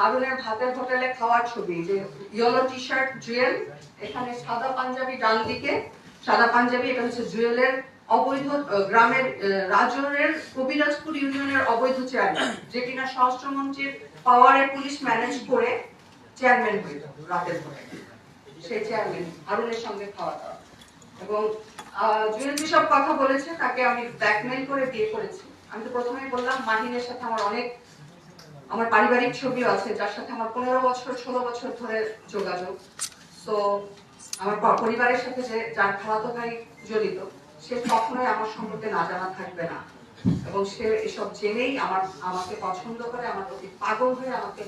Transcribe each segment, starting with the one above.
হারুনের ভাতের হোটেলে খাওয়ার ছবি, যে ইয়েলো টি শার্ট জুয়েল এখানে সাদা পাঞ্জাবি ডান দিকে। সাদা পাঞ্জাবি, এটা হচ্ছে জুয়েলের অবৈধ গ্রামের রাজনের, কবিরাজপুর ইউনিয়নের অবৈধ চেয়ারম্যান যে কিনা স্বরাষ্ট্রমন্ত্রীর পাওয়ারে পুলিশ ম্যানেজ করে চেয়ারম্যান হইল রাতের পরে সেই চেয়ারম্যান হারুনের সঙ্গে খাওয়া দাওয়া। এবং জুয়েল যেসব কথা বলেছে, তাকে আমি ব্ল্যাকমেইল করে বিয়ে করেছি। আমি তো প্রথমেই বললাম, মাহিনের সাথে আমার অনেক আমার পারিবারিক ছবিও আছে, যার সাথে আমার পনেরো বছর, ষোলো বছর ধরে যোগাযোগ। তো আমার পরিবারের সাথে যে যার খালাতো ভাই জড়িত, সে কখনোই আমার সম্পর্কে না জানা থাকবে না। এবং সে এসব জেনেই আমার, আমাকে পছন্দ করে, আমার প্রতি পাগল হয়ে আমাকে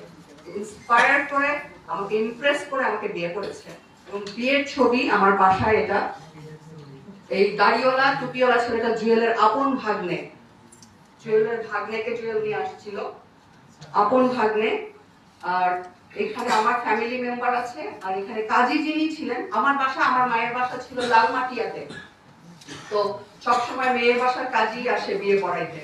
ইন্সপায়ার করে, আমাকে ইমপ্রেস করে, আমাকে বিয়ে করেছে। এবং বিয়ের ছবি আমার বাসায় এটা। এই দাড়িওয়ালা, টুপিওয়ালা ছেলেটা জুয়েলের আপন ভাগ্নে। জুয়েলের ভাগ্নেকে জুয়েল নিয়ে আসছিল। আপন ভাগ্নে। আর এখানে আমার ফ্যামিলি মেম্বার আছে, আর এখানে কাজী যিনি ছিলেন, আমার বাসা আমার মায়ের বাসা ছিল লালমাটিয়াতে। তো সবসময় মেয়ের বাসার কাজী আসে বিয়ে পড়াইতে।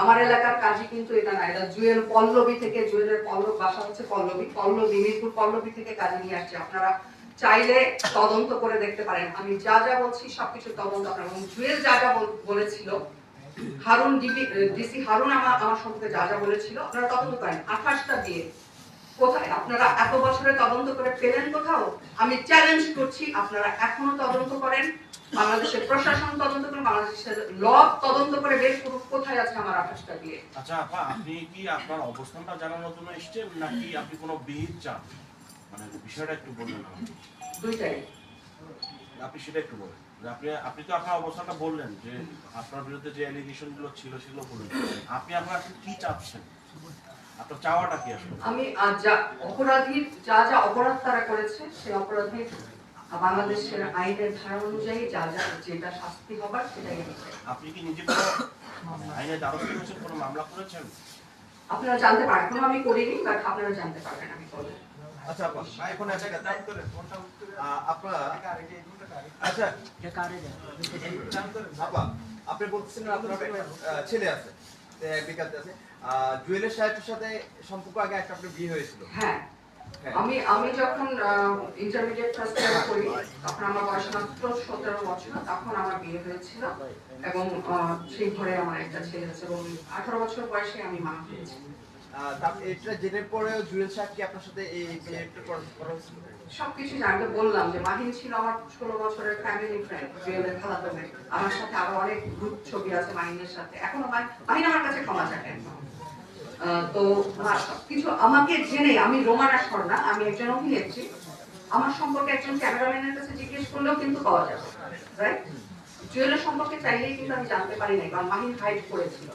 আমার এলাকার কাজী কিন্তু এটা না, এটা জুয়েল পল্লবী থেকে, জুয়েলের পল্লব বাসা হচ্ছে পল্লবী পল্লবী মিরপুর পল্লবী থেকে কাজী নিয়ে আসছে। আপনারা চাইলে তদন্ত করে দেখতে পারেন। আমি যা যা বলছি সবকিছু তদন্ত আপনারা জুয়েল যা যা বলেছিল হারুন ডিসি হারুন আমার আমার সম্পর্কে যা যা বলেছিল আপনারা তদন্ত করেন। আঠাশটা দিয়ে। কোথায়? আপনারা এত বছরে তদন্ত করে পেলেন কোথাও? আমি চ্যালেঞ্জ করছি আপনারা এখনও তদন্ত করেন। বাংলাদেশের প্রশাসন তদন্ত করেন বাংলাদেশের ল তদন্ত করে বের করুন কোথায় আছে আমার আঠাশটা দিয়ে? আচ্ছা আপা আপনি কি আপনার অবস্থানটা জানানোর জন্য এসেছেন নাকি আপনি কোনো বিহিত চান? মানে বিষয়টা একটু আমাকে। দুইটাই। আপনি সেটা একটু বলেন। আপনি আপনি তো আপনার অবস্থানটা বললেন যে আপনার বিরুদ্ধে যে অ্যালিগেশনগুলো ছিল সেগুলো বললেন আপনি আপনার কি চাচ্ছেন? আপনার চাওয়াটা কি আসলে? আমি যা অপরাধীর যা যা অপরাধ তারা করেছে সেই অপরাধীর বাংলাদেশের আইনের ধারা অনুযায়ী যা যা যেটা শাস্তি হবার সেটাই আপনি কি নিজে কোনো আইনে দ্বারস্থ হয়েছেন কোনো মামলা করেছেন? আপনারা জানতে পারেন আমি করিনি বাট আপনারা জানতে পারবেন আমি করব আচ্ছা আপা এখন একটা কথা আপনারা আচ্ছা আপা আপনি বলছেন আপনার ছেলে আছে বিকাতে আছে। জুয়েলের সাহেবের সাথে সম্পর্ক আগে একটা আপনার বিয়ে হয়েছিল। হ্যাঁ। হ্যাঁ। আমি আমি যখন ইন্টারমিডিয়েট ফার্স্ট ইয়ার করি তখন আমার বয়স মাত্র সতেরো বছর তখন আমার বিয়ে হয়েছিল। এবং সেই ঘরে আমার একটা ছেলে আছে এবং আঠারো বছর বয়সে আমি মা হয়েছি। সবকিছু বললাম যে মাহিন ছিল আমার ষোলো বছরের ফ্যামিলি ফ্রেন্ড জুয়েলের আমার সাথে আরও অনেক গ্রুপ ছবি আছে মাহিনের সাথে। এখনও মাহিন আমার কাছে ক্ষমা তো সবকিছু আমাকে জেনে, আমি রোমানা স্বর্ণা আমি একজন অভিনেত্রী। আমার সম্পর্কে একজন ক্যামেরাম্যানের কাছে জিজ্ঞেস করলেও কিন্তু পাওয়া যাবে রাইট জুয়েলের সম্পর্কে চাইলেই কিন্তু আমি জানতে পারি নাই, কারণ মাহিন হাইড করেছিল।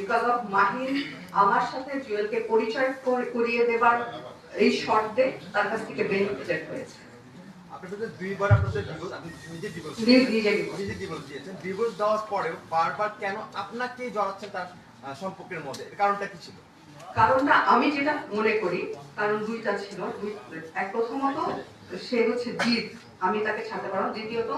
বিকজ অফ মাহিন আমার সাথে জুয়েলকে পরিচয় কর- করিয়ে দেবার এই শর্তে তার কাছ থেকে বেনিফিটেড হয়েছে। আপনার দুইবার আপনাদের ডিভোর্স আপনি নিজে ডিভোর্স নিজে- নিজে divorce। নিজে ডিভোর্স দিয়েছেন। ডিভোর্স দেওয়ার পরেও বারবার কেন আপনাকে জড়াচ্ছেন তার সম্পর্কের মধ্যে? কারণটা কি ছিল? কারণটা আমি যেটা মনে করি কারণ দুইটা ছিল। দুই এক প্রথমত সে হচ্ছে জিদ আমি তাকে ছাড়তে পারব না। দ্বিতীয়ত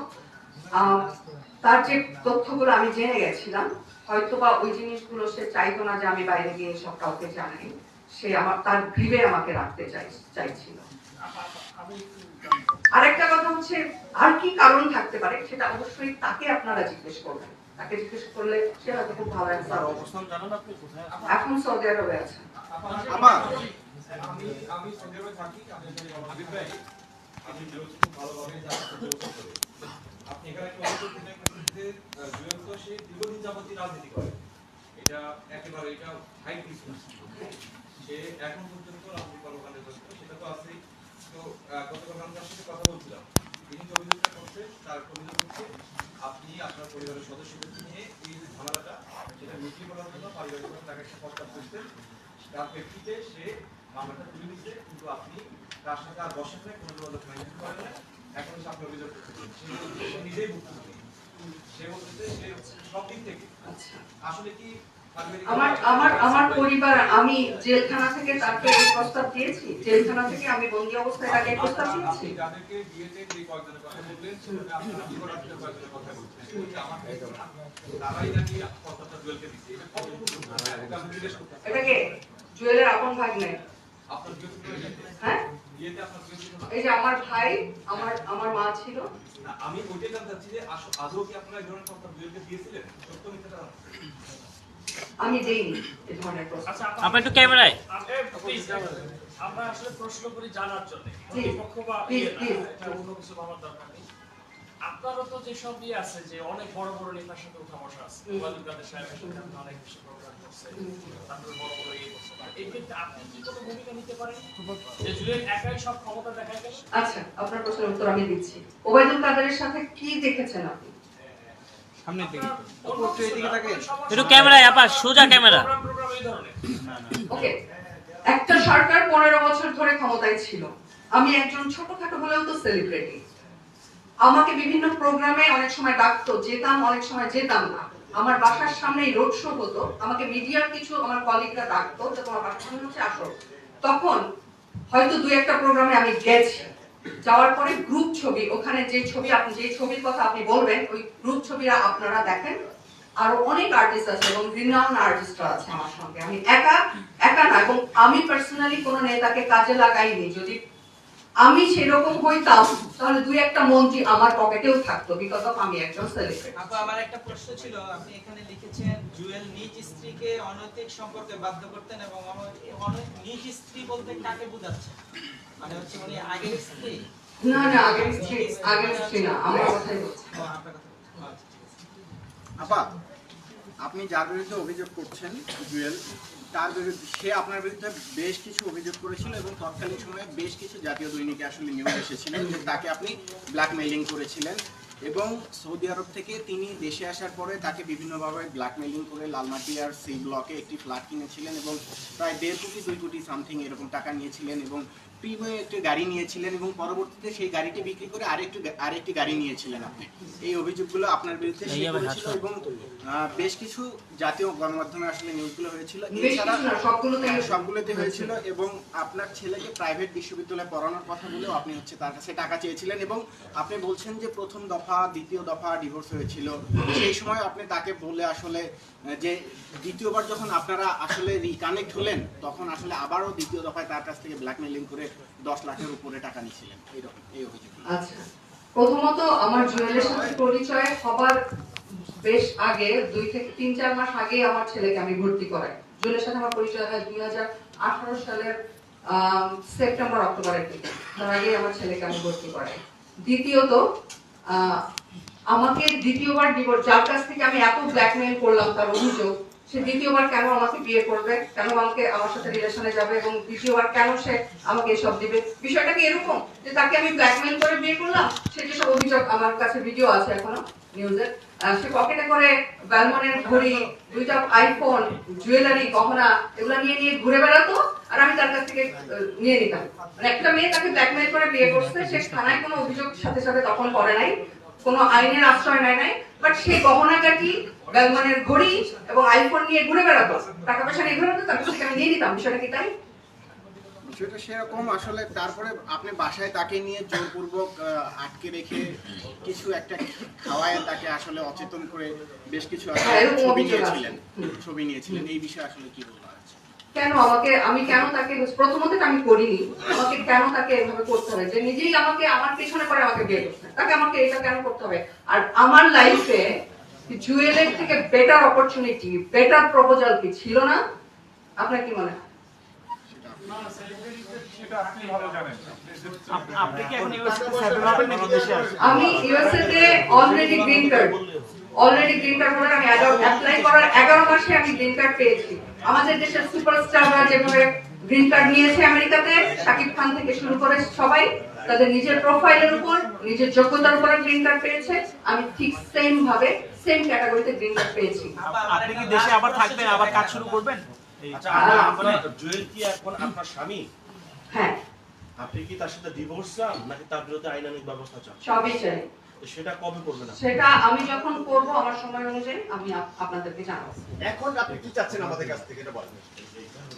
তার যে তথ্যগুলো আমি জেনে গেছিলাম হয়তো বা ওই জিনিসগুলো সে চাইতো না যে আমি বাইরে গিয়ে সব কাউকে জানাই। সে আমার তার গ্রিভে আমাকে রাখতে চাই চাইছিল। আরেকটা কথা হচ্ছে আর কি কারণ থাকতে পারে সেটা অবশ্যই তাকে আপনারা জিজ্ঞেস করবেন। তাকে জিজ্ঞেস করলে সে হয়তো খুব ভালো অ্যান্সার আপনার অবস্থান জানান আপনি কোথায় আছেন? এখন সৌদি আরবে আছে। আমি আমি সন্দেহে থাকি আমি ভালোভাবে জানার চেষ্টা করি আপনি এখানে একটা অভিযোগ দিলেন যে আহ, জুয়েল তো সে যাবতীয় রাজনীতি করে। এটা একেবারে, এটা হাই সে এখন পর্যন্ত রাজনীতি কর্মকাণ্ডে ব্যস্ত, সেটা তো আছেই। তো গতকাল আমি তার সাথে কথা বলছিলাম। তিনি যে অভিযোগটা করছেন তার অভিযোগ হচ্ছে, আপনি আপনার পরিবারের সদস্যদেরকে নিয়ে এই যে ঝামেলাটা, সেটা মিটিয়ে করার জন্য পারিবারিকভাবে তাকে একটা প্রস্তাব করতেন তার প্রেক্ষিতে সে মামলাটা তুলে নিচ্ছে কিন্তু আপনি তার সাথে আর বসেন নাই, কোনো যোগাযোগ করেন এখন সে আপনি অভিযোগ করতেছেন সে নিজেই ভুক্তভোগী। সে বলতেছে সে সব দিক থেকে। আচ্ছা। আসলে কি আমার আমার আমার পরিবার আমি জেলখানা থেকে তাকে এই প্রস্তাব দিয়েছি। জেলখানা থেকে আমি বন্দি অবস্থায় তাকে এই প্রস্তাব আপনি দিয়েছি। যাদেরকে বিয়েতে যে কয়েকজনের কথা বললেন সেটা আপনার জীবনার্থে কয়েকজনের কথা বলছেন। সে আমার তারাই নাকি প্রস্তাবটা জুয়েলকে দিচ্ছে? এটা কতটুকু? এটা আমি এটাকে জুয়েলের আপন ছিল বিয়েতে? হ্যাঁ? বিয়েতে আপনার বিয়ে ছিল এই যে আমার ভাই আমার আমার মা ছিল। আমি ওইটাই জানতে চাচ্ছি যে আদৌ কি আপনারা এই ধরনের প্রস্তাব বিয়েতে দিয়েছিলেন? সত্য মিথ্যাটা আমি দেইনি এই ধরনের প্রস্তাব। আচ্ছা আপনি একটু ক্যামেরায়। আপনি আমরা আসলে প্রশ্ন করি জানার জন্য। প্রতিপক্ষ বা ইয়ে। এটা অন্য কিছু ভাবার দরকার নেই। আপনারও তো যেসব ইয়ে আছে যে অনেক বড় বড় নেতার সাথে উঠা বসা আছে। ওয়ালিদ কাদের সাহেবের সাথে আপনি অনেক বেশি প্রোগ্রাম করছে। তারপরে বড় বড় ইয়ে করছে। এই ক্ষেত্রে আপনি কি কোনো ভূমিকা নিতে পারেন? যে জুয়েল একাই সব ক্ষমতা দেখায় আচ্ছা আপনার প্রশ্নের উত্তর আমি দিচ্ছি। ওবায়দুল কাদেরের সাথে কি দেখেছেন আপনি? সামনের দিকে। একটু। ক্যামেরায় আপা সোজা ক্যামেরা। প্রোগ্রাম প্রোগ্রাম এই ধরনের। ওকে একটা সরকার পনেরো বছর ধরে ক্ষমতায় ছিল। আমি একজন ছোটখাটো হলেও তো সেলিব্রিটি আমাকে বিভিন্ন প্রোগ্রামে অনেক সময় ডাকতো, যেতাম, অনেক সময় যেতাম না। আমার বাসার সামনেই রোড শো হতো। আমাকে মিডিয়ার কিছু আমার কলিগরা ডাকতো যে, তোমার বাসার সামনে হচ্ছে, আসো। তখন হয়তো দুই একটা প্রোগ্রামে আমি গেছি। যাওয়ার পরে গ্রুপ ছবি, ওখানে যে ছবি আপনি, যে ছবির কথা আপনি বলবেন, ওই গ্রুপ ছবিরা আপনারা দেখেন। আরও অনেক আর্টিস্ট আছে এবং রিনাউন আর্টিস্টরা আছে আমার সঙ্গে। আমি একা একা না, এবং আমি পার্সোনালি কোনো নেতাকে কাজে লাগাইনি। যদি আমি সেরকম হইতাম তাহলে দুই একটা মন্ত্রী আমার পকেটেও থাকতো বিকজ অফ আমি একজন সেলিব্রিটি আপু আমার একটা প্রশ্ন ছিল আপনি এখানে লিখেছেন জুয়েল নিজ স্ত্রীকে অনৈতিক সম্পর্কে বাধ্য করতেন এবং অনৈ- অনৈ- নিজ স্ত্রী বলতে কাকে বোঝাচ্ছেন মানে হচ্ছে উনি আগের স্ত্রী না না আগের স্ত্রী আগের স্ত্রী না আমার কথাই বলছি ও, আপনার কথা বলছেন। আচ্ছা, ঠিক আছে। আপা আপনি যার বিরুদ্ধে অভিযোগ করছেন, জুয়েল, তার বিরুদ্ধে সে আপনার বিরুদ্ধে বেশ কিছু অভিযোগ করেছিল এবং তৎকালীন সময়ে বেশ কিছু জাতীয় দৈনিকে আসলে নিউজ এসেছিল যে তাকে আপনি ব্ল্যাকমেইলিং করেছিলেন এবং সৌদি আরব থেকে তিনি দেশে আসার পরে তাকে বিভিন্নভাবে ব্ল্যাকমেইলিং করে লালমাটিয়ার সি ব্লকে একটি ফ্ল্যাট কিনেছিলেন এবং প্রায় দেড় কোটি, দুই কোটি সামথিং এরকম টাকা নিয়েছিলেন এবং প্রিমিয়াম একটি গাড়ি নিয়েছিলেন এবং পরবর্তীতে সেই গাড়িটি বিক্রি করে আরেকটি আরেকটি গাড়ি নিয়েছিলেন আপনি। এই অভিযোগগুলো আপনার বিরুদ্ধে। এবং বেশ কিছু জাতীয় গণমাধ্যমে আসলে নিউজগুলো হয়েছিল। এছাড়া সবগুলোতে হ্যাঁ, হয়েছিল। এবং আপনার ছেলেকে প্রাইভেট বিশ্ববিদ্যালয়ে পড়ানোর কথা বলেও আপনি হচ্ছে তার কাছে টাকা চেয়েছিলেন এবং আপনি বলছেন যে প্রথম দফা দ্বিতীয় দফা ডিভোর্স হয়েছিল। সেই সময় আপনি তাকে বলে আসলে যে দ্বিতীয়বার যখন আপনারা আসলে রিকানেক্ট হলেন তখন আসলে আবারও দ্বিতীয় দফায় তার কাছ থেকে ব্ল্যাকমেলিং করে দশ লাখের উপরে টাকা নিয়েছিলেন। এইরকম, এই অভিযোগ আচ্ছা। প্রথমত আমার জুয়েলের সাথে পরিচয় হবার বেশ আগে, দুই থেকে তিন, চার মাস আগে আমার ছেলেকে আমি ভর্তি করাই। জুয়েলের সাথে আমার পরিচয় হয় দুই হাজার আঠারো সালের সেপ্টেম্বর, অক্টোবরের দিকে। তার আগে আমার ছেলেকে আমি ভর্তি করাই। দ্বিতীয়ত আমাকে দ্বিতীয়বার ডিভোর্স যার কাছ থেকে আমি এত ব্ল্যাকমেইল করলাম তার অভিযোগ সে দ্বিতীয়বার কেন আমাকে বিয়ে করবে? কেন আমাকে আমার সাথে রিলেশনে যাবে? এবং দ্বিতীয়বার কেন সে আমাকে এসব দিবে? বিষয়টা কি এরকম? যে তাকে আমি ব্ল্যাকমেইল করে বিয়ে করলাম? সে যেসব অভিযোগ আমার কাছে ভিডিও আছে এখনও নিউজের সে পকেটে করে ব্যালমনের ঘড়ি, দুইটা আইফোন জুয়েলারি গহনা, এগুলো নিয়ে নিয়ে ঘুরে বেড়াতো আর আমি তার কাছ থেকে নিয়ে নিতাম। মানে একটা মেয়ে তাকে ব্ল্যাকমেইল করে বিয়ে করছে, সে থানায় কোনো অভিযোগ সাথে সাথে তখন করে নাই, কোনো আইনের আশ্রয় নেয় নাই বাট গালমানের ঘড়ি এবং আইফোন নিয়ে ঘুরে বেড়াতো। টাকা পয়সা নিয়ে ঘুরে তার কাছ আমি বিষয়টা কি তাই? সেটা সেরকম আসলে তারপরে আপনি বাসায় তাকে নিয়ে জোরপূর্বক আটকে রেখে কিছু একটা খাওয়ায় তাকে আসলে অচেতন করে বেশ কিছু হ্যাঁ, ছবি। নিয়েছিলেন। ছবি নিয়েছিলেন এই বিষয়ে আসলে কি বলবার আছে কেন আমাকে আমি কেন তাকে প্রথমত আমি করিনি। আমাকে কেন তাকে এভাবে করতে হবে? যে নিজেই আমাকে আমার পেছনে পরে আমাকে বিয়ে করতে হবে। তাকে আমাকে এটা কেন করতে হবে? আর আমার লাইফে জুয়েলের থেকে বেটার অপরচুনিটি বেটার প্রপোজাল কি ছিল না? আপনার কি মনে হয়? আপনি কি এখন ইউএসএ সেটেল হবেন নাকি দেশে আসবেন আমি ইউএসএ তে already green card already green card আমি অ্যাপ্লাই করার এগারো মাসে আমি গ্রিন কার্ড পেয়েছি। আমাদের দেশের সুপারস্টাররা যেভাবে গ্রিন কার্ড নিয়েছে আমেরিকাতে শাকিব খান থেকে শুরু করে সবাই তাদের নিজের প্রোফাইলের উপর নিজের যোগ্যতার উপরে গ্রিন কার্ড পেয়েছে। আমি ঠিক সেম ভাবে সেম ক্যাটাগরিতে গ্রিন কার্ড পেয়েছি। আপনি কি দেশে আবার থাকবেন আবার কাজ শুরু করবেন? আচ্ছা আপনার জুয়েল কি এখন আপনার স্বামী? হ্যাঁ। আপনি কি তার সাথে ডিভোর্স চান নাকি তার বিরুদ্ধে আইনানিক ব্যবস্থা চান? সবই চাই। সেটা কবে করবেন সেটা আমি যখন করব আমার সময় অনুযায়ী আমি আপনাদেরকে জানাব। এখন আপনি কি চাচ্ছেন আমাদের কাছ থেকে এটা বলেন।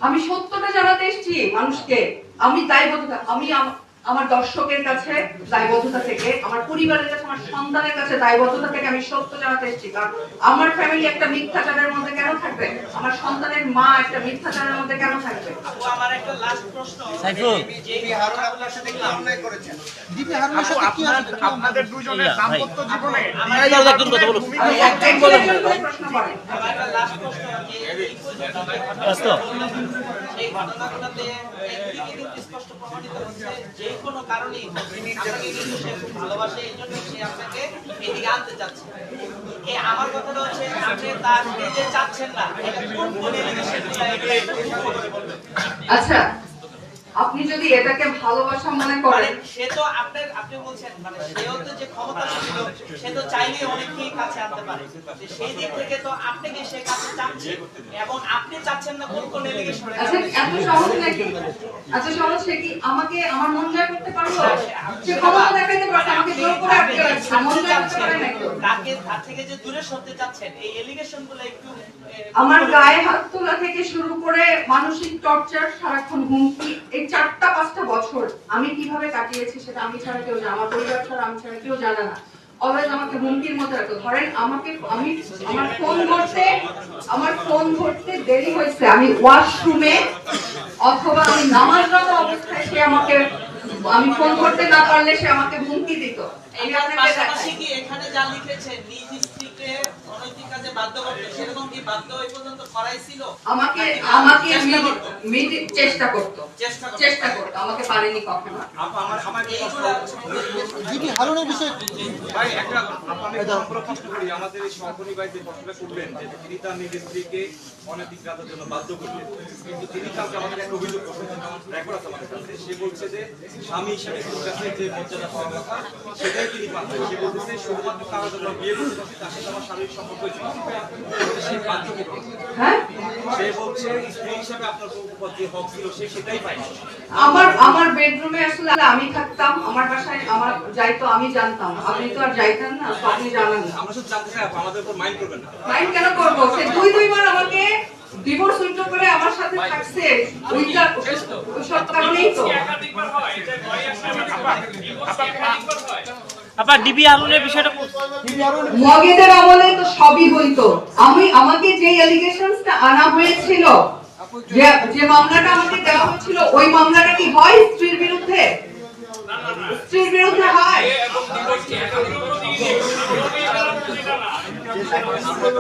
আমি সত্যটা জানাতে এসেছি মানুষকে। আমি তাই বলতে আমি আম- আমার দর্শকের কাছে দায়বদ্ধতা থেকে আমার পরিবারের কাছে আমার সন্তানের কাছে দায়বদ্ধতা থেকে আমি সত্য জানাতে এসেছি। কারণ আমার ফ্যামিলি একটা মিথ্যাচারের মধ্যে কেন থাকবে? আমার সন্তানের মা একটা মিথ্যাচারের মধ্যে কেন থাকবে? আমার একটা লাস্ট প্রশ্ন। সাইফুল। যে হারুন আপনার সাথে কি অন্যায় করেছেন। আপনাদের দুজনের দাম্পত্য জীবনে প্রশ্ন স্পষ্ট প্রমাণিত হচ্ছে যে কোনো কারণেই আপনাকে কিন্তু সে খুব ভালোবাসে, এই জন্য সে আপনাকে এদিকে আনতে চাচ্ছে। এ আমার কথাটা হচ্ছে, আপনি তার নিজে চাচ্ছেন না। আচ্ছা আপনি যদি এটাকে ভালোবাসা মনে মানে করেন সে তো আপনার আপনি বলছেন মানে সেও তো যে ক্ষমতা ছিল সে তো চাইলে অনেককেই কাছে আনতে পারে। সেই দিক থেকে তো আপনাকে সে কাছে চাচ্ছে এবং আপনি চাচ্ছেন না কোন কোন এলিগেশন আচ্ছা এত সহজ নাকি? আচ্ছা সহজ সে কি আমাকে আমার মন জয় করতে পারল? সে ক্ষমতা দেখাইতে পারছে আমাকে জোর করে আটকে রাখছে। মন জয় করতে পারে নাকি? তাকে তার থেকে যে দূরে সরতে চাচ্ছেন এই এলিগেশনগুলো একটু আমার গায়ে হাত তোলা থেকে শুরু করে মানসিক টর্চার সারাক্ষণ হুমকি এই চারটা পাঁচটা বছর আমি কীভাবে কাটিয়েছি সেটা আমি ছাড়া কেউ জানে আমার পরিবার ছাড়া আমি ছাড়া কেউ জানে না। অলওয়েজ আমাকে হুমকির মধ্যে রাখতো। ধরেন আমাকে আমি আমার ফোন ধরতে আমার ফোন ধরতে দেরি হয়েছে। আমি ওয়াশরুমে অথবা আমি নামাজরত অবস্থায় সে আমাকে আমি ফোন করতে না পারলে সে আমাকে হুমকি দিত। এটার পাশাপাশি কি এখানে যা লিখেছে নিজ স্ত্রীকে বাধ্য করতে সেরকম কি বাধ্য এই পর্যন্ত করাইছিল আমাকে আমাকে চেষ্টা চেষ্টা করতো। চেষ্টা করতো। আমাকে পারেনি কখনো। আপা আমার আমার একটা এইগুলা ভাই একটা আপা আমি প্রশ্ন করি। আমাদের এই সহকর্মী ভাই যে প্রশ্নটা করলেন যে তিনি তার নিজের স্ত্রীকে অনৈতিক কাজের জন্য বাধ্য করলেন কিন্তু তিনি কালকে আমাদের একটা অভিযোগ করছেন রেকর্ড আছে আমাদের কাছে সে বলছে যে স্বামী হিসেবে তার কাছে যে মর্যাদা পাওয়া কথা সেটাই তিনি পাচ্ছেন সে বলতেছে শুধুমাত্র তার জন্য বিয়ে করতে পারছি তার সাথে আমার শারীরিক সম্পর্ক ছিল। হ্যাঁ আমার আমার বেডরুমে আসলে আমি থাকতাম আমার বাসায় আমার যাইতো আমি জানতাম আপনি তো আর যাইতেন না আপনি জানেন না আমরা শুধু জানতে চাই আমাদের উপর মাইন্ড করবেন না মাইন্ড কেন করব সে দুই দুইবার আমাকে ডিভোর্স উইথড্র করে আমার সাথে থাকছে ওইটা ওই সব কারণেই তো একাধিকবার হয় এটা ভয় আসলে ডিভোর্স একাধিকবার হয় আপা ডিবি আলুনের বিষয়টা মগেদের আমলে তো সবই হইতো। আমি আমাকে যে অ্যালিগেশনসটা আনা হয়েছিল যে যে মামলাটা আমাকে দেওয়া হয়েছিল ওই মামলাটা কি হয় স্ত্রীর বিরুদ্ধে? স্ত্রীর বিরুদ্ধে হয়।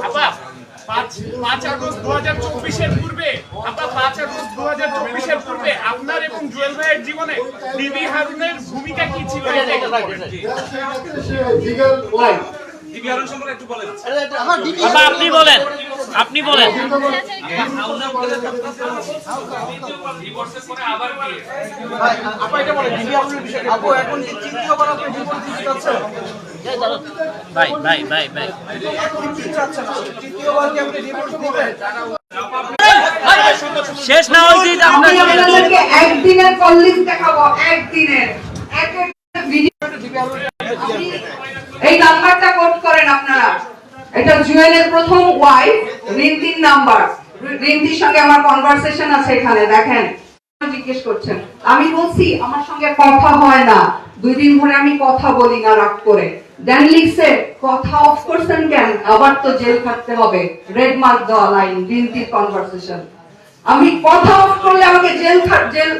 আপা পাঁচ পাঁচ আগস্ট দু হাজার চব্বিশের পূর্বে আপা পাঁচ আগস্ট দু হাজার চব্বিশের পূর্বে আপনার এবং জুয়েল ভাইয়ের জীবনে ডিবি হারুনের ভূমিকা কি ছিল? আপনি বলেন। আপনি বলেন। ভাই ভাই ভাই ভাই। শেষ না আপনার একদিনের কলিং দেখাবো একদিনের। এক একটা ভিডিও আপনি এই নাম্বারটা কোড করেন আপনারা। এটা জুয়েলের প্রথম ওয়াইফ রিন্তির নাম্বার। রিন্তির সঙ্গে আমার কনভারসেশন আছে এখানে, দেখেন। জিজ্ঞেস করছেন, আমি বলছি, আমার সঙ্গে কথা হয় না। দুই দিন ধরে আমি কথা বলি না রাগ করে। দেন লিখছে, কথা অফ করছেন কেন? আবার তো জেল খাটতে হবে। রেড মার্ক দেওয়া লাইন রিন্তির কনভারসেশন আমি কথা অফ করলে আমাকে জেল জেল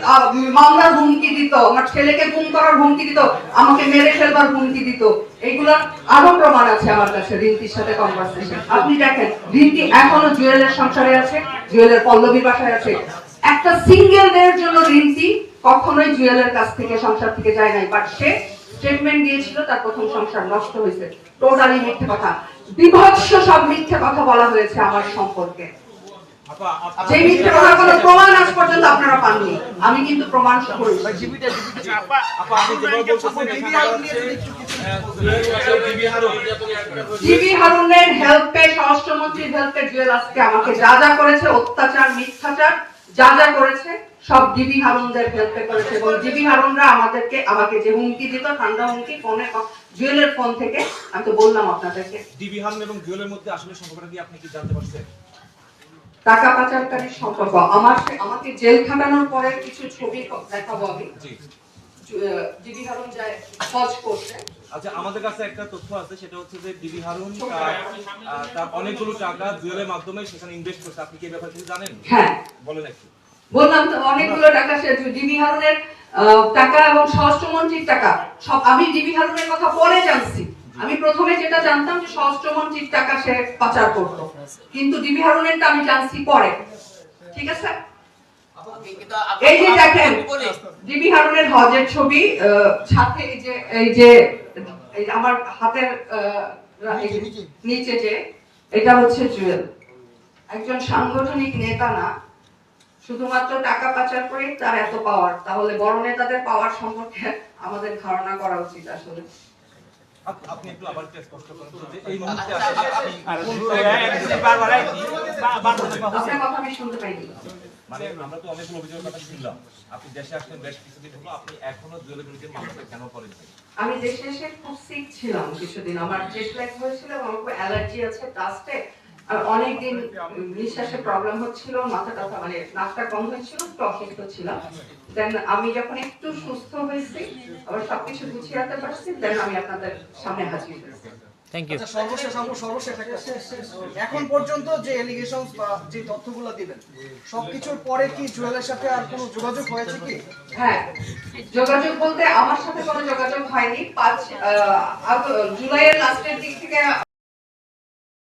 মামলার হুমকি দিত, আমার ছেলেকে গুম করার হুমকি দিত, আমাকে মেরে ফেলবার হুমকি দিত। এইগুলোর আরও প্রমাণ আছে আমার কাছে, রিন্তির সাথে কনভারসেশন আপনি দেখেন, রিন্তি এখনও জুয়েলের সংসারে আছে, জুয়েলের পল্লবীর বাসায় আছে। একটা সিঙ্গেল ডের জন্য রিন্তি কখনোই জুয়েলের কাছ থেকে সংসার থেকে যায় নাই বাট সে স্টেটমেন্ট দিয়েছিল, তার প্রথম সংসার নষ্ট হয়েছে। টোটালি মিথ্যে কথা। বিভৎস সব মিথ্যে কথা বলা হয়েছে আমার সম্পর্কে। যে মিথ্যে প্রমাণ আজ পর্যন্ত আপনারা পাননি। আমি কিন্তু প্রমাণ করি জিবি হারুনের হেল্পে স্বরাষ্ট্রমন্ত্রীর হেল্পে জুয়েল আজকে আমাকে যা যা করেছে অত্যাচার মিথ্যাচার যা যা করেছে সব জিবি হারুনদের হেল্পে করেছে। এবং জিবি হারুনরা আমাদেরকে আমাকে যে হুমকি দিত ঠান্ডা হুমকি ফোনে জুয়েলের ফোন থেকে আমি তো বললাম আপনাদেরকে। ডিবি হারুন এবং জুয়েলের মধ্যে আসলে সম্পর্কটা কি আপনি কি জানতে পারছেন? টাকা পাচারকারীর সম্পর্ক আমার আমাকে জেল খাটানোর পরে কিছু ছবি দেখাবো আমি। ডিবি হারুন যায় হজ করতে আচ্ছা আমাদের কাছে একটা তথ্য আছে সেটা হচ্ছে যে ডিবি হারুন তার অনেকগুলো টাকা জুয়েলের মাধ্যমে সেখানে ইনভেস্ট করছে। আপনি কি ব্যাপারে কিছু জানেন? হ্যাঁ। বলেন একটু। বললাম তো অনেকগুলো টাকা সে ডিবি হারুনের টাকা এবং স্বরাষ্ট্রমন্ত্রীর টাকা। সব আমি ডিবি হারুনের কথা পরে জানছি। আমি প্রথমে যেটা জানতাম যে স্বরাষ্ট্রমন্ত্রীর টাকা সে পাচার করত কিন্তু ডিবি হারুনেরটা আমি জানছি পরে। ঠিক আছে? এই যে দেখেন ডিবি হারুনের হজের ছবি সাথে এই যে এই যে আমার হাতের নিচে যে এটা হচ্ছে জুয়েল। একজন সাংগঠনিক নেতা না শুধুমাত্র টাকা পাচার করেই তার এত পাওয়ার তাহলে বড় নেতাদের পাওয়ার সম্পর্কে আমাদের ধারণা করা উচিত আসলে। আপনি একটু আবার একটু স্পষ্ট করেন যে এই মুহূর্তে আপনি আপনার কথা আমি শুনতে পাইনি। মানে আমরা তো অনেকগুলো অভিযোগের কথা শুনলাম। আপনি দেশে আসলেন বেশ কিছুদিন হলো আপনি এখনও জুয়েলের মামলাটা কেন করেন আমি দেশে এসে খুব সিক ছিলাম কিছুদিন। আমার জেট ল্যাগ হয়েছিল আমার খুব অ্যালার্জি আছে ডাস্টে আর অনেকদিন নিঃশ্বাসে প্রবলেম হচ্ছিল মাথা টাথা মানে নাকটা কম হয়েছিল একটু অসুস্থ ছিলাম। দেন আমি যখন একটু সুস্থ হয়েছি আবার সবকিছু গুছিয়ে রাখতে পারছি দেন আমি আপনাদের সামনে হাজির হয়েছি। আচ্ছা সর্বশেষ আমরা সর্বশেষ একটা এখন পর্যন্ত যে এলিগেশনস বা যে তথ্যগুলো দিবেন সবকিছুর পরে কি জুয়েলের সাথে আর কোনো যোগাযোগ হয়েছে কি? হ্যাঁ যোগাযোগ বলতে আমার সাথে কোনো যোগাযোগ হয়নি। পাঁচ জুলাইয়ের লাস্টের দিক থেকে